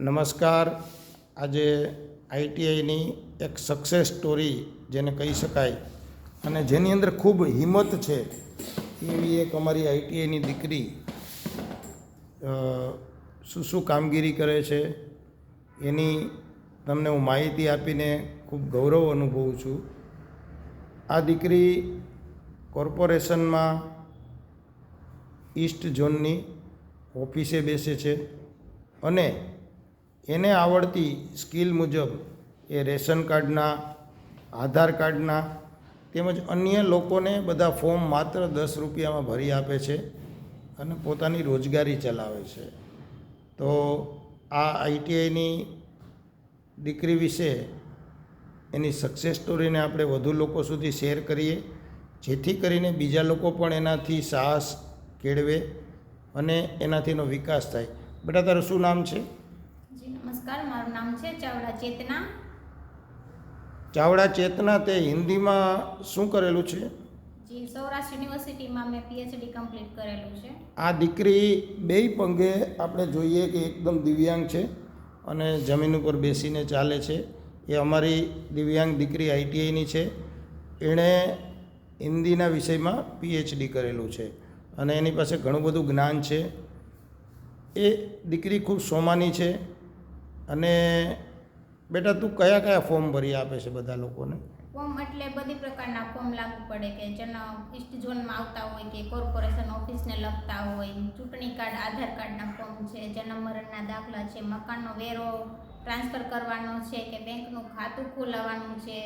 નમસ્કાર. આજે આઈટીઆઈની એક સક્સેસ સ્ટોરી જેને કહી શકાય અને જેની અંદર ખૂબ હિંમત છે એવી એક અમારી આઈટીઆઈની દીકરી શું શું કામગીરી કરે છે એની તમને હું માહિતી આપીને ખૂબ ગૌરવ અનુભવું છું. આ દીકરી કોર્પોરેશનમાં ઈસ્ટ ઝોનની ઓફિસે બેસે છે અને એને આવડતી સ્કિલ મુજબ એ રેશન કાર્ડના, આધાર કાર્ડના તેમજ અન્ય લોકોને બધા ફોર્મ માત્ર દસ રૂપિયામાં ભરી આપે છે અને પોતાની રોજગારી ચલાવે છે. તો આ આઈટીઆઈની દીકરી વિશે એની સક્સેસ સ્ટોરીને આપણે વધુ લોકો સુધી શેર કરીએ, જેથી કરીને બીજા લોકો પણ એનાથી સાહસ કેળવે અને એનાથી એનો વિકાસ થાય. બેટા, તારું શું નામ છે? નમસ્કાર મારું નામ છે ચાવડા ચેતના. ચાવડા ચેતના તે હિન્દીમાં શું કરેલું છે? જી સૌરાષ્ટ્ર યુનિવર્સિટીમાં મેં પીએચડી કમ્પ્લીટ કરેલું છે. આ દીકરી બેય પંગે આપણે જોઈએ કે એકદમ દિવ્યાંગ છે અને જમીન ઉપર બેસીને ચાલે છે. એ અમારી દિવ્યાંગ દીકરી આઈટીઆઈની છે. એણે હિન્દીના વિષયમાં પીએચડી કરેલું છે અને એની પાસે ઘણું બધું જ્ઞાન છે. એ દીકરી ખૂબ સોમાની છે. અને બેટા તું કયા કયા ફોર્મ ભરી આપે છે બધા લોકોને? ફોર્મ એટલે બધી પ્રકારના ફોર્મ લાગુ પડે કે જેના ઇસ્ટ ઝોનમાં આવતા હોય કે કોર્પોરેશન ઓફિસને લગતા હોય, ચૂંટણી કાર્ડ, આધાર કાર્ડના ફોર્મ છે, જન્મ મરણના દાખલા છે, મકાનનો વેરો ટ્રાન્સફર કરવાનો છે કે બેંકનું ખાતું ખોલાવવાનું છે,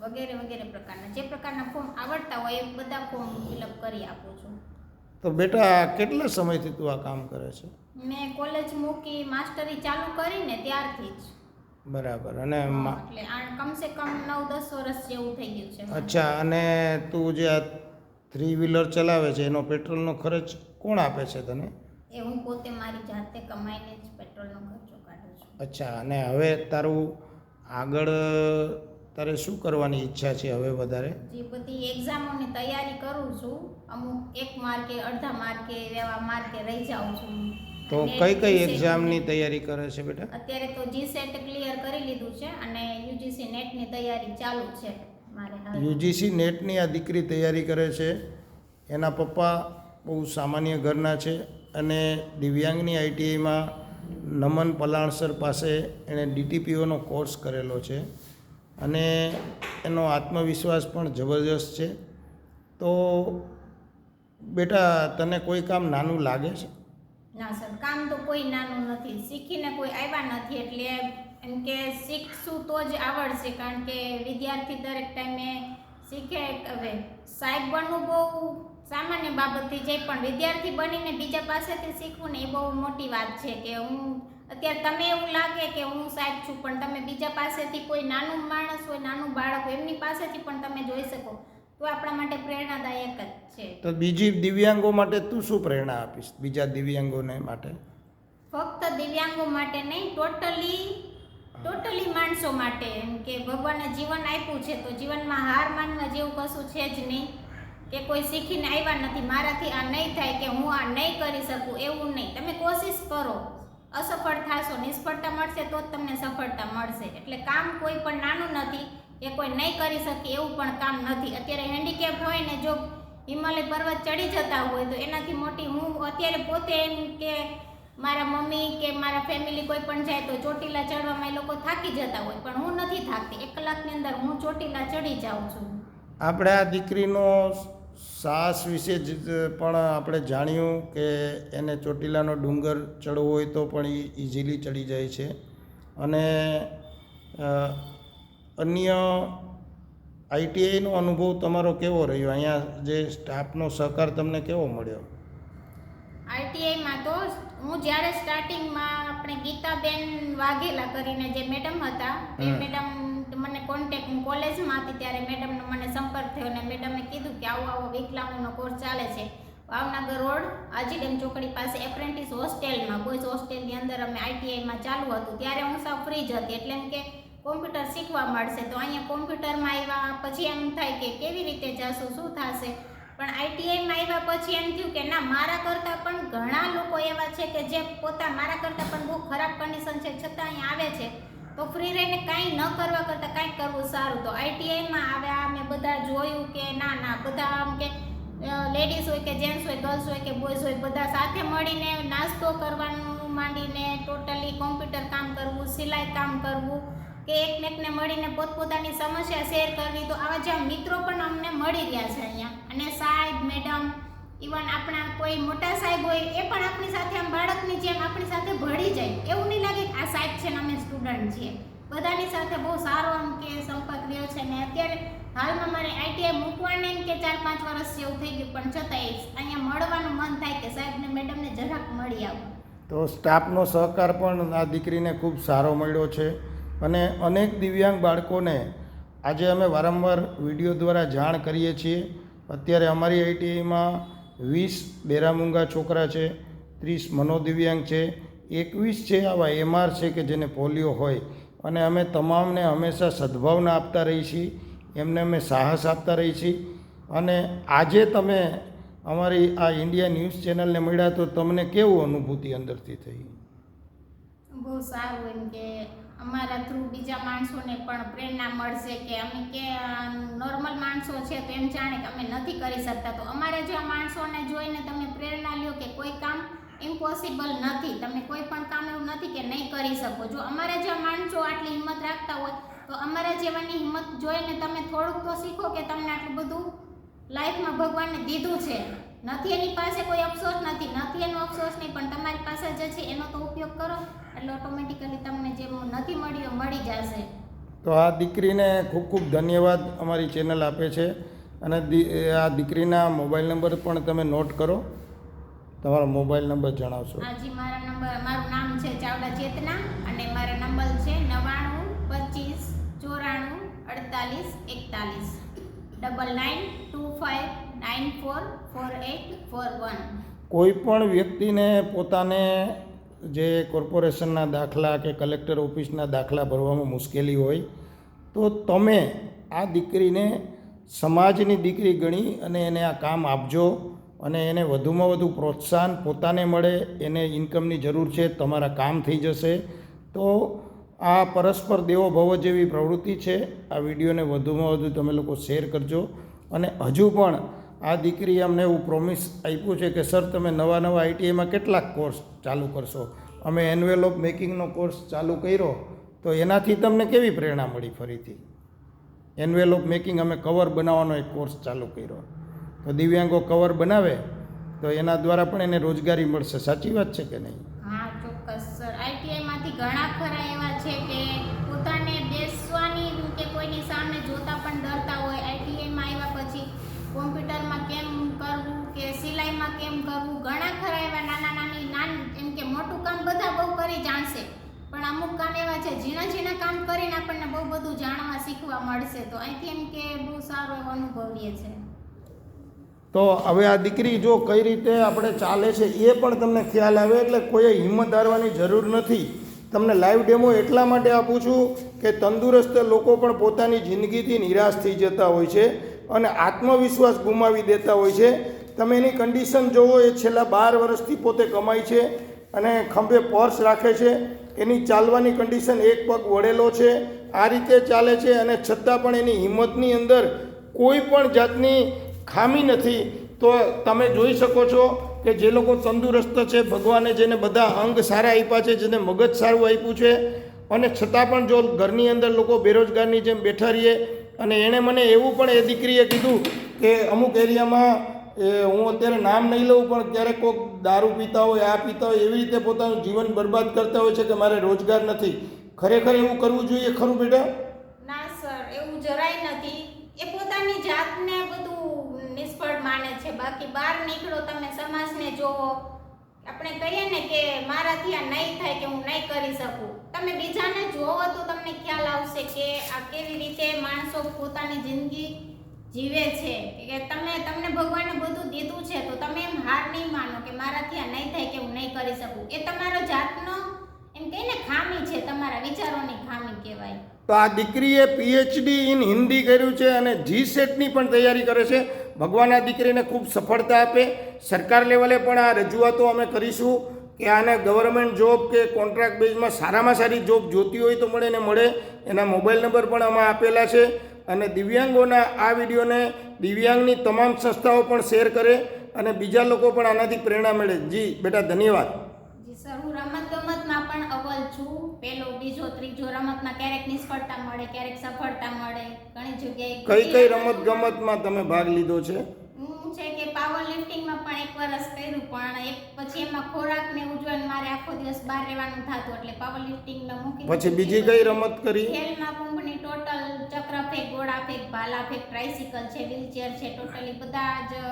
વગેરે વગેરે પ્રકારના. જે પ્રકારના ફોર્મ આવડતા હોય એ બધા ફોર્મ ફિલઅપ કરી આપું છું. તો બેટા કેટલા સમયથી તું આ કામ કરે છે? મેં કોલેજ મૂકી માસ્ટરી ચાલુ કરીને ત્યારથી જ. બરાબર અને એટલે આ કમસે કમ નવ દસ વર્ષ જેવું થઈ ગયું છે. અચ્છા અને તું જે આ થ્રી વ્હીલર ચલાવે છે એનો પેટ્રોલનો ખર્ચ કોણ આપે છે તને? એ હું પોતે મારી જાતે કમાઈને જ પેટ્રોલનો ખર્ચો કાઢું છું. અચ્છા અને હવે તારું આગળ તારે શું કરવાની ઈચ્છા છે હવે વધારે? જે બધી એક્ઝામોની તૈયારી કરું છું અમુક એક માર્કે અડધા માર્કે એવા માર્કે રહી જાઉં છું. તો કઈ કઈ એક્ઝામની તૈયારી કરે છે બેટા? અત્યારે તો જી સેટ ક્લિયર કરી લીધું છે અને યુજીસી નેટની તૈયારી ચાલુ છે મારે યુજીસી નેટની આ દીકરી તૈયારી કરે છે. એના પપ્પા બહુ સામાન્ય ઘરના છે અને દિવ્યાંગની આઈટીઆઈમાં નમન પલાણસર પાસે એણે ડીટીપીઓનો કોર્સ કરેલો છે. અને એનો આત્મવિશ્વાસ પણ જબરજસ્ત છે. તો બેટા, તને કોઈ કામ નાનું લાગે છે? ના સર, કામ તો કોઈ નાનું નથી. શીખીને કોઈ આવ્યા નથી એટલે એમ કે શીખશું તો જ આવડશે, કારણ કે વિદ્યાર્થી દરેક ટાઈમે શીખે હવે. સાહેબ બનવું બહુ સામાન્ય બાબત થઈ જાય, પણ વિદ્યાર્થી બનીને બીજા પાસેથી શીખવું ને એ બહુ મોટી વાત છે કે હું અત્યારે તમે એવું લાગે કે હું સાહેબ છું પણ તમે બીજા પાસેથી કોઈ નાનું માણસ હોય નાનું બાળક હોય એમની પાસેથી પણ તમે જોઈ શકો. તો આપણા માટે પ્રેરણાદાયક જ છે. તો બીજી દિવ્યાંગો માટે તું શું પ્રેરણા આપીશ? બીજા દિવ્યાંગોને માટે? ફક્ત દિવ્યાંગો માટે નહીં ટોટલી ટોટલી માણસો માટે. એમ કે ભગવાને જીવન આપ્યું છે તો જીવનમાં હાર માનવા જેવું કશું છે જ નહીં. કે કોઈ શીખીને આવ્યા નથી મારાથી આ નહીં થાય કે હું આ નહીં કરી શકું એવું નહીં. તમે કોશિશ કરો. અસફળ થશો નિષ્ફળતા મળશે તો જ તમને સફળતા મળશે. એટલે કામ કોઈ પણ નાનું નથી, એ કોઈ નહીં કરી શકે એવું પણ કામ નથી. અત્યારે હેન્ડીકેપ હોય ને જો હિમાલય પર્વત ચડી જતા હોય તો એનાથી મોટી હું અત્યારે પોતે એમ કે મારા મમ્મી કે મારા ફેમિલી કોઈ પણ જાય તો ચોટીલા ચડવામાં એ લોકો થાકી જતા હોય. પણ હું નથી થાકતી. એક કલાકની અંદર હું ચોટીલા ચડી જાઉં છું. આપણે આ દીકરીનો સાહસ વિશે જ પણ આપણે જાણ્યું કે એને ચોટીલાનો ડુંગર ચડવો હોય તો પણ એ ઇઝીલી ચડી જાય છે. અને અન્ય આઈટીઆઈનો અનુભવ તમારો કેવો રહ્યો? અહીંયા જે સ્ટાફનો સહકાર તમને કેવો મળ્યો? આઈટીઆઈમાં તો હું જ્યારે સ્ટાર્ટિંગમાં આપણે ગીતાબેન વાઘેલા કરીને જે મેડમ હતા એ મેડમ મને કોન્ટેક હું કોલેજમાં હતી ત્યારે મેડમનો મને સંપર્ક થયો અને મેડમે કીધું કે આવો આવો વિકલાંગોનો કોર્સ ચાલે છે. ભાવનગર રોડ, આજીડેમ ચોકડી પાસે એપ્રેન્ટિસ હોસ્ટેલમાં બોયઝ હોસ્ટેલની અંદર અમે આઈટીઆઈમાં ચાલુ હતું. ત્યારે હું સાવ ફ્રી જ હતી. એટલે એમ કે કોમ્પ્યુટર શીખવા મળશે. તો અહીંયા કોમ્પ્યુટરમાં આવ્યા પછી એમ થાય કે કેવી રીતે જાશું, શું થશે? પણ આઈટીઆઈમાં આવ્યા પછી એમ થયું કે ના, મારા કરતાં પણ ઘણા લોકો એવા છે કે જે પોતા મારા કરતાં પણ બહુ ખરાબ કન્ડિશન છે. છતાં અહીંયા આવે છે. તો ફ્રી રહીને કાંઈ ન કરવા કરતાં કાંઈક કરવું સારું. તો આઈટીઆઈમાં આવ્યા મેં બધા જોયું કે ના ના, બધા આમ કે લેડીઝ હોય કે જેન્ટ્સ હોય ગર્લ્સ હોય કે બોયઝ હોય, બધા સાથે મળીને નાસ્તો કરવાનું માંડીને ટોટલી કોમ્પ્યુટર કામ કરવું, સિલાઈ કામ કરવું, કે એકમેકને મળીને પોતપોતાની સમસ્યા શેર કરવી. તો આવા જેવા મિત્રો પણ અમને મળી રહ્યા છે અહીંયા, અને સાહેબ મેડમ ઇવન આપણા કોઈ મોટા સાહેબ હોય, એ પણ આપણી સાથે આમ બાળકની જેમ આપણી સાથે ભળી જાય. એવું નહીં લાગે કે આ સાહેબ છે ને અમે સ્ટુડન્ટ છીએ. બધાની સાથે બહુ સારો આમ કે સંપર્ક રહ્યો છે ને અત્યારે હાલમાં મારે આઈટીઆઈ મૂકવાને કે ચાર પાંચ વર્ષ જેવું થઈ ગયું, પણ છતાંય અહીંયા મળવાનું મન થાય કે સાહેબને મેડમને જરાક મળી આવું. તો સ્ટાફનો સહકાર પણ આ દીકરીને ખૂબ સારો મળ્યો છે અને અનેક દિવ્યાંગ બાળકોને આજે અમે વારંવાર વીડિયો દ્વારા જાણ કરીએ છીએ. અત્યારે અમારી આઈટીઆઈમાં વીસ બેરામુંગા છોકરા છે, ત્રીસ મનોદિવ્યાંગ છે, એકવીસ છે આવા એમઆર છે કે જેને પોલિયો હોય. અને અમે તમામને હંમેશા સદભાવના આપતા રહી છીએ એમને અમે સાહસ આપતા રહી છીએ અને આજે તમે અમારી આ ઇન્ડિયા ન્યૂઝ ચેનલને મળ્યા તો તમને કેવું અનુભૂતિ અંદરથી થઈ? બહુ સારું કે અમારા થ્રુ બીજા માણસોને પણ પ્રેરણા મળશે કે અમે કે નોર્મલ માણસો છે તો એમ જાણે કે અમે નથી કરી શકતા. તો અમારા જેવા માણસોને જોઈને તમે પ્રેરણા લ્યો કે કોઈ કામ ઇમ્પોસિબલ નથી. તમે કોઈ પણ કામ એવું નથી કે નહીં કરી શકો. જો અમારા જેવા માણસો આટલી હિંમત રાખતા હોય, તો અમારા જેવાની હિંમત જોઈને તમે થોડુંક તો શીખો કે તમને આટલું બધું લાઈફમાં ભગવાને દીધું છે. નથી એની પાસે કોઈ અફસોસ નથી. નથી એનો અફસોસ નહીં પણ તમારી પાસે જે છે એનો તો ઉપયોગ કરો. એટલે ઓટોમેટિકલી તમને જે નથી મળ્યો મળી જશે. તો આ દીકરીને ખૂબ ખૂબ ધન્યવાદ અમારી ચેનલ આપે છે. અને આ દીકરીના મોબાઈલ નંબર પણ તમે નોટ કરો. તમારો મોબાઈલ નંબર જણાવશો. આજે મારા નંબર મારું નામ છે ચાવડા ચેતના અને મારા નંબર છે નવ્વાણું પચીસ ચોરાણું અડતાલીસ એકતાલીસ. Double nine two five nine four four eight four one કોઈ પણ વ્યક્તિને પોતાને જે કોર્પોરેશનના દાખલા કે કલેક્ટર ઓફિસના દાખલા ભરવામાં મુશ્કેલી હોય, તો તમે આ દીકરીને સમાજની દીકરી ગણી અને એને આ કામ આપજો અને એને વધુમાં વધુ પ્રોત્સાહન પોતાને મળે, એને ઇન્કમની જરૂર છે, તમારા કામ થઈ જશે, તો આ પરસ્પર દેવો ભવ જેવી પ્રવૃત્તિ છે. આ વિડીયોને વધુમાં વધુ તમે લોકો શેર કરજો. અને હજુ પણ આ દીકરીએ અમને એવું પ્રોમિસ આપ્યું છે કે સર તમે નવા નવા આઈટીઆઈમાં કેટલાક કોર્સ ચાલુ કરશો? અમે એન્વેલોપ મેકિંગનો કોર્સ ચાલુ કર્યો, તો એનાથી તમને કેવી પ્રેરણા મળી ફરીથી? એન્વેલોપ મેકિંગ અમે કવર બનાવવાનો એક કોર્સ ચાલુ કર્યો. તો દિવ્યાંગો કવર બનાવે, તો એના દ્વારા પણ એને રોજગારી મળશે. સાચી વાત છે કે નહીં? ચોક્કસ સર આઈટીઆઈમાંથી ઘણા ખરા એવા છે કે પોતાને બેસવાની કે કોઈની સામે જોતા પણ ડરતા હોય આઈટીઆઈમાં આવ્યા પછી કોમ્પ્યુટરમાં કેમ કરવું કે સિલાઈમાં કેમ કરવું ઘણા ખરા એવા નાના નાની નાન એમ કે મોટું કામ બધા બહુ કરી જાણશે પણ અમુક કામ એવા છે ઝીણા ઝીણા કામ કરીને આપણને બહુ બધું જાણવા શીખવા મળશે. તો અહીંથી એમ કે બહુ સારો એવો અનુભવીએ છે. તો હવે આ દીકરી જો કઈ રીતે આપણે ચાલે છે એ પણ તમને ખ્યાલ આવે એટલે કોઈએ હિંમત હારવાની જરૂર નથી. તમને લાઈવ ડેમો એટલા માટે આપું છું કે તંદુરસ્ત લોકો પણ પોતાની જિંદગીથી નિરાશ થઈ જતા હોય છે અને આત્મવિશ્વાસ ગુમાવી દેતા હોય છે. તમે એની કન્ડિશન જોવો, એ છેલ્લા બાર વર્ષથી પોતે કમાય છે અને ખંભે પર્સ રાખે છે. એની ચાલવાની કન્ડિશન એક પગ વળેલો છે. આ રીતે ચાલે છે અને છતાં પણ એની હિંમતની અંદર કોઈ પણ જાતની ખામી નથી. તો તમે જોઈ શકો છો કે જે લોકો તંદુરસ્ત છે, ભગવાને જેને બધા અંગ સારા આપ્યા છે, જેને મગજ સારું આપ્યું છે અને છતાં પણ જો ઘરની અંદર લોકો બેરોજગારની જેમ બેઠા રહીએ અને એણે મને એવું પણ એ દીકરીએ કીધું કે અમુક એરિયામાં એ હું અત્યારે નામ નહીં લઉં, પણ ક્યારેક કોઈક દારૂ પીતા હોય, આ પીતા હોય, એવી રીતે પોતાનું જીવન બરબાદ કરતા હોય છે કે મારે રોજગાર નથી. ખરેખર એવું કરવું જોઈએ ખરું બેટા? ના, સર, એવું જરાય નથી. એ પોતાની જાતને બધું નિષ્ફળ માને છે. બાકી બહાર નીકળો, તમે સમાજને જોવો. આપણે કહીએ ને કે મારાથી આ નહીં થાય કે હું નહીં કરી શકું. તમે બીજાને જોવો તો તમને ખ્યાલ આવશે કે આ કેવી રીતે માણસો પોતાની જિંદગી જીવે છે. કે તમે, તમને ભગવાને બધું દીધું છે, તો તમે એમ હાર નહીં માનો કે મારાથી આ નહીં થાય કે હું નહીં કરી શકું. એ તમારો જાતનો એમ કહીને ખામી છે તમારા વિચારોની ખામી કહેવાય. તો આ દીકરીએ પીએચડી ઇન હિન્દી કર્યું છે અને જી સેટની પણ તૈયારી કરે છે. ભગવાન આ દીકરીને ખૂબ સફળતા આપે. સરકાર લેવલે પણ આ રજૂઆતો અમે કરીશું કે આને ગવર્મેન્ટ જોબ કે કોન્ટ્રાક્ટ બેઝમાં સારામાં સારી જોબ જોતી હોય તો મળે ને મળે. એના મોબાઈલ નંબર પણ આમાં આપેલા છે. અને દિવ્યાંગોના આ વિડીયોને દિવ્યાંગની તમામ સંસ્થાઓ પણ શેર કરે અને બીજા લોકો પણ આનાથી પ્રેરણા મળે. જી બેટા ધન્યવાદ. જી સર હું રમત ગમતમાં પણ અવ્વલ છું. પેલો બીજો ત્રીજો રમતમાં ક્યારેક નિષ્ફળતા મળે ક્યારેક સફળતા મળે. ઘણી જગ્યાએ કઈ કઈ રમત ગમતમાં તમે ભાગ લીધો છે? હું છે કે પાવર લિફ્ટિંગમાં પણ એક વરસ કર્યું પણ એક પછી એમાં ખોરાક ને ઉજવણ મારે આખો દિવસ બહાર રહેવાનું થતું એટલે પાવર લિફ્ટિંગ નો મૂકી પછી બીજી કઈ રમત કરી? ખેલમાં કુંભની ટોટલ ચક્ર ફેંક ગોળા ફેંક ભાલા ફેંક ટ્રાઇસિકલ છે વ્હીલચેર છે ટોટલી બધા જ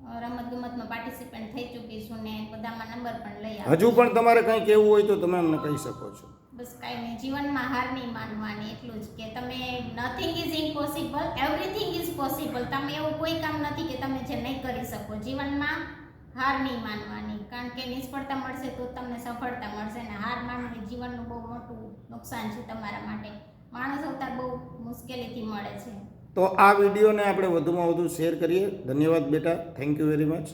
રમત ગમતમાં પાર્ટિસિપેન્ટ થઈ ચૂકી છું ને બધામાં નંબર પણ લઈ આવ્યો હજુ પણ તમારે કંઈ કહેવું હોય તો તમે અમને કહી શકો છો. બસ કાંઈ નહીં જીવનમાં હાર નહીં માનવાની એટલું જ કે તમે nothing is impossible everything is possible તમે એવું કોઈ કામ નથી કે તમે જે નહીં કરી શકો. જીવનમાં હાર નહીં માનવાની કારણ કે નિષ્ફળતા મળશે તો તમને સફળતા મળશે ને હાર માનવી જીવનનું બહુ મોટું નુકસાન છે તમારા માટે. માણસ અવતાર બહુ મુશ્કેલીથી મળે છે. તો આ વિડીયોને આપણે વધુમાં વધુ શેર કરીએ. ધન્યવાદ બેટા. Thank you very much